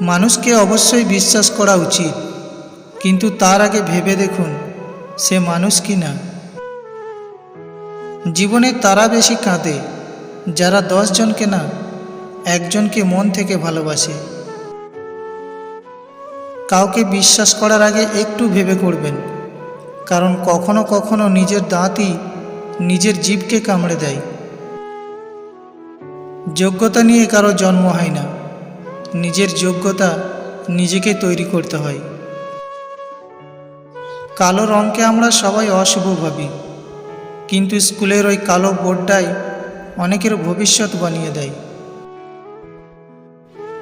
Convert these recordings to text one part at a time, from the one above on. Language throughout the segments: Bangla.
মানুষকে অবশ্যই বিশ্বাস করা উচিত। কিন্তু তার আগে ভেবে দেখুন, সে মানুষ কি না জীবনে তারা বেশি কাঁদে, যারা দশজনকে না, একজনকে মন থেকে ভালোবাসে। কাউকে বিশ্বাস করার আগে একটু ভেবে করবেন, কারণ কখনো কখনো নিজের দাঁতই নিজের জীবকে কামড়ে দেয়। যোগ্যতা নিয়ে কারও জন্ম হয় না। নিজের যোগ্যতা নিজেকে তৈরি করতে হয়। কালো রঙকে আমরা সবাই অশুভ ভাবি, কিন্তু স্কুলের ওই কালো বোর্ডটাই অনেকের ভবিষ্যৎ বানিয়ে দেয়।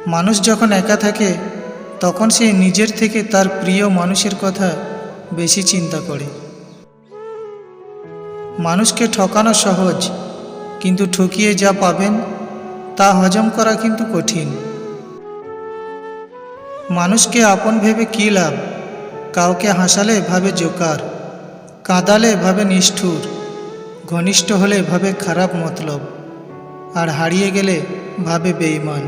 মানুষ যখন একা থাকে, তখন সে নিজের থেকে তার প্রিয় মানুষের কথা বেশি চিন্তা করে। মানুষকে ঠকানো সহজ, কিন্তু ঠকিয়ে যা পাবেন তা হজম করা কিন্তু কঠিন। মানুষকে আপন ভেবে কী লাভ? কাউকে হাসালে ভাবে জোকার, কাঁদালে ভাবে নিষ্ঠুর, ঘনিষ্ঠ হলে ভাবে খারাপ মতলব, আর হারিয়ে গেলে ভাবে বেইমান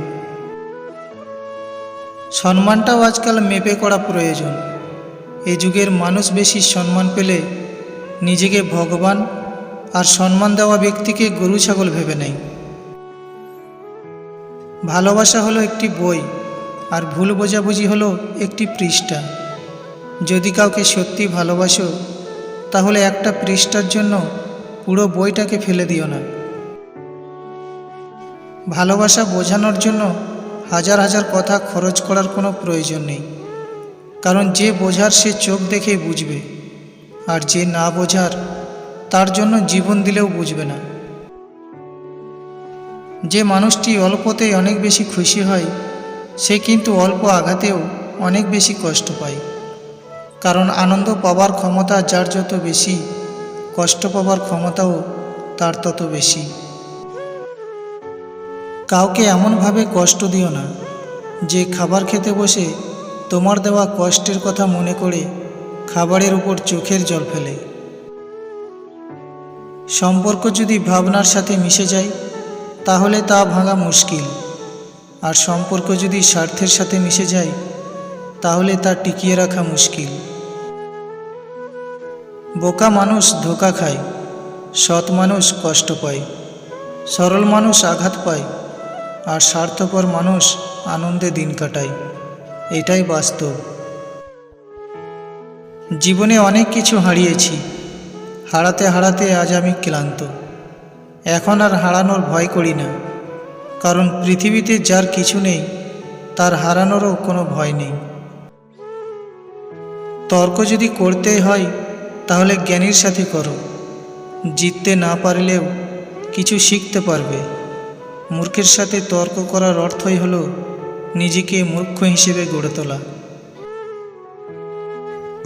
সম্মানটাও আজকাল মেপে করা প্রয়োজন। এ যুগের মানুষ বেশি সম্মান পেলে নিজেকে ভগবান আর সম্মান দেওয়া ব্যক্তিকে গরু ছাগল ভেবে নেয়। ভালোবাসা হলো একটি বই আর ভুল বোঝাবুঝি হলো একটি পৃষ্ঠা। যদি কাউকে সত্যি ভালোবাসো, তাহলে একটা পৃষ্ঠার জন্য পুরো বইটাকে ফেলে দিও না। ভালোবাসা বোঝানোর জন্য হাজার হাজার কথা খরচ করার কোনো প্রয়োজন নেই। কারণ যে বোঝার সে চোখ দেখে বুঝবে, আর যে না বোঝার, তার জন্য জীবন দিলেও বুঝবে না। যে মানুষটি অল্পতেই অনেক বেশি খুশি হয় সে কিন্তু অল্প আঘাতেও অনেক বেশি কষ্ট পায়। কারণ আনন্দ পাওয়ার ক্ষমতা যার যত বেশি, কষ্ট পাওয়ার ক্ষমতাও তার তত বেশি। কাউকে এমনভাবে কষ্ট দিও না, যে খাবার খেতে বসে তোমার দেওয়া কষ্টের কথা মনে করে খাবারের উপর চোখের জল ফেলে। সম্পর্ক যদি ভাবনার সাথে মিশে যায়, তাহলে তা ভাঙা মুশকিল। আর সম্পর্ক যদি স্বার্থের সাথে মিশে যায়, তাহলে তা টিকিয়ে রাখা মুশকিল। বোকা মানুষ ধোকা খায়, সৎ মানুষ কষ্ট পায়, সরল মানুষ আঘাত পায়, আর স্বার্থপর মানুষ আনন্দে দিন কাটায়। এটাই বাস্তব। জীবনে অনেক কিছু হারিয়েছি, হারাতে হারাতে আজ আমি ক্লান্ত। এখন আর হারানোর ভয় করি না। কারণ পৃথিবীতে যার কিছু নেই, তার হারানোরও কোনো ভয় নেই। তর্ক যদি করতেই হয়, তাহলে জ্ঞানীর সাথে করো। জিততে না পারলেও কিছু শিখতে পারবে। মূর্খের সাথে তর্ক করার অর্থই হল নিজেকে মূর্খ হিসেবে গড়ে তোলা।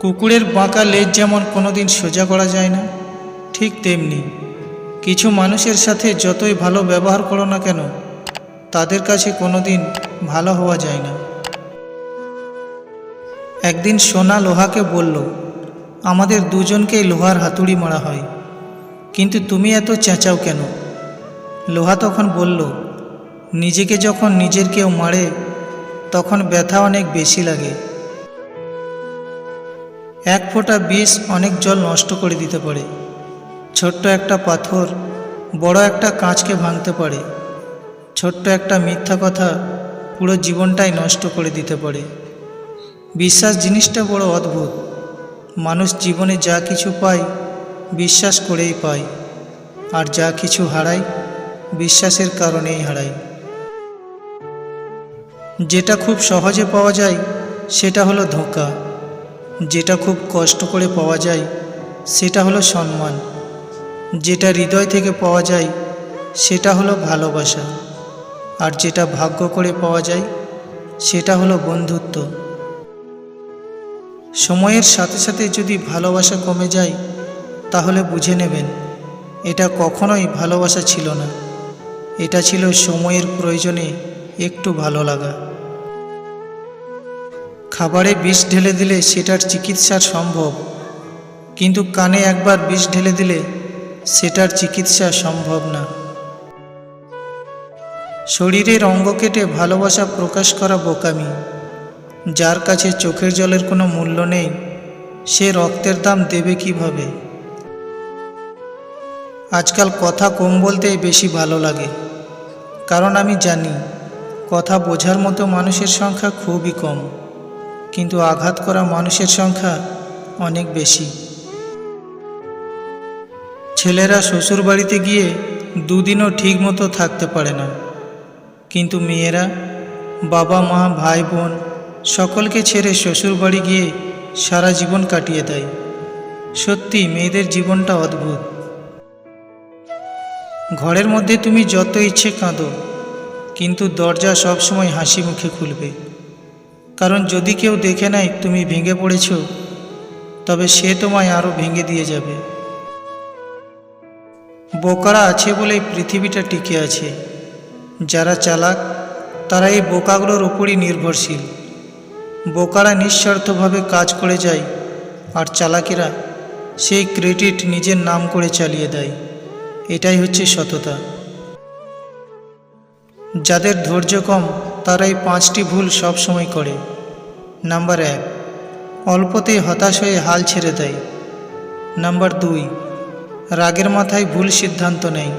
কুকুরের বাঁকা লেজ যেমন কোনোদিন সোজা করা যায় না, ঠিক তেমনি কিছু মানুষের সাথে যতই ভালো ব্যবহার করো না কেন তাদের কাছে কোনোদিন ভালো হওয়া যায় না। একদিন সোনা লোহাকে বলল, আমাদের দুজনকেই লোহার হাতুড়ি মারা হয়, কিন্তু তুমি এত চেঁচাও কেন? লোহা তখন বলল, নিজেকে যখন নিজের কেউ মারে, তখন ব্যথা অনেক বেশি লাগে। এক ফোঁটা বিষ অনেক জল নষ্ট করে দিতে পারে। ছোট্ট একটা পাথর বড় একটা কাঁচকে ভাঙতে পারে। ছোট্ট একটা মিথ্যা কথা পুরো জীবনটাই নষ্ট করে দিতে পারে। বিশ্বাস জিনিসটা বড় অদ্ভুত। মানুষ জীবনে যা কিছু পায়, বিশ্বাস করেই পায়। আর যা কিছু হারায়, বিশ্বাসের কারণেই হারায়। যেটা খুব সহজে পাওয়া যায়, সেটা হলো ধোঁকা। যেটা খুব কষ্ট করে পাওয়া যায়, সেটা হলো সম্মান। যেটা হৃদয় থেকে পাওয়া যায়, সেটা হলো ভালোবাসা। আর যেটা ভাগ্য করে পাওয়া যায়, সেটা হলো বন্ধুত্ব। সময়ের সাথে সাথে যদি ভালোবাসা কমে যায়, তাহলে বুঝে নেবেন, এটা কখনোই ভালোবাসা ছিল না। এটা ছিল সময়ের প্রয়োজনে একটু ভালো লাগা। খাবারে বিষ ঢেলে দিলে সেটার চিকিৎসা সম্ভব, কিন্তু কানে একবার বিষ ঢেলে দিলে সেটার চিকিৎসা সম্ভব না। শরীরের অঙ্গ কেটে ভালোবাসা প্রকাশ করা বোকামি। যার কাছে চোখের জলের কোনো মূল্য নেই, সে রক্তের দাম দেবে কীভাবে? আজকাল কথা কম বলতেই বেশি ভালো লাগে। কারণ আমি জানি, কথা বোঝার মতো মানুষের সংখ্যা খুবই কম। কিন্তু আঘাত করা মানুষের সংখ্যা অনেক বেশি। ছেলেরা শ্বশুর বাড়িতে গিয়ে দুদিনও ঠিক মতো থাকতে পারে না। কিন্তু মেয়েরা, বাবা, মা, ভাই, বোন সকলকে ছেড়ে শ্বশুর বাড়ি গিয়ে সারা জীবন কাটিয়ে দেয়। সত্যি, মেয়েদের জীবনটা অদ্ভুত। ঘরের মধ্যে তুমি যত ইচ্ছে কাঁদো, কিন্তু দরজা সবসময় হাসি মুখে খুলবে। কারণ যদি কেউ দেখে নেয় তুমি ভেঙে পড়েছ, তবে সে তোমায় আরও ভেঙে দিয়ে যাবে। বোকারা আছে বলেই পৃথিবীটা টিকে আছে। যারা চালাক তারা এই বোকাগুলোর উপরই নির্ভরশীল। বোকারা নিঃস্বার্থভাবে কাজ করে যায়, আর চালাকেরা সেই ক্রেডিট নিজের নাম করে চালিয়ে দেয়। এটাই হচ্ছে সততা। যাদের ধৈর্য কম তারা এই পাঁচটি ভুল সব সময় করে। নাম্বার এক, অল্পতেই হতাশ হয়ে হাল ছেড়ে দেয়। নাম্বার দুই, রাগের মাথায় ভুল সিদ্ধান্ত নেয়।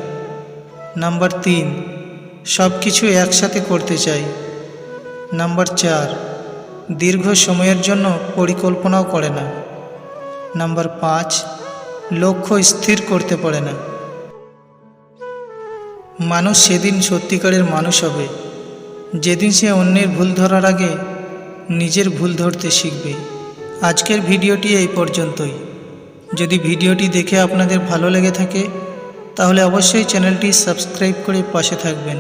নাম্বার তিন সব কিছু একসাথে করতে চাই। নাম্বার চার, দীর্ঘ সময়ের জন্য পরিকল্পনাও করে না। নাম্বার পাঁচ, লক্ষ্য স্থির করতে পারে না। মানুষ সেদিন সত্যিকারের মানুষ হবে। যেদিন সে অন্যের ভুল ধরার আগে নিজের ভুল ধরতে শিখবে। আজকের ভিডিওটি এই পর্যন্তই। যদি ভিডিওটি দেখে আপনাদের ভালো লেগে থাকে তাহলে অবশ্যই চ্যানেলটি সাবস্ক্রাইব করে পাশে থাকবেন।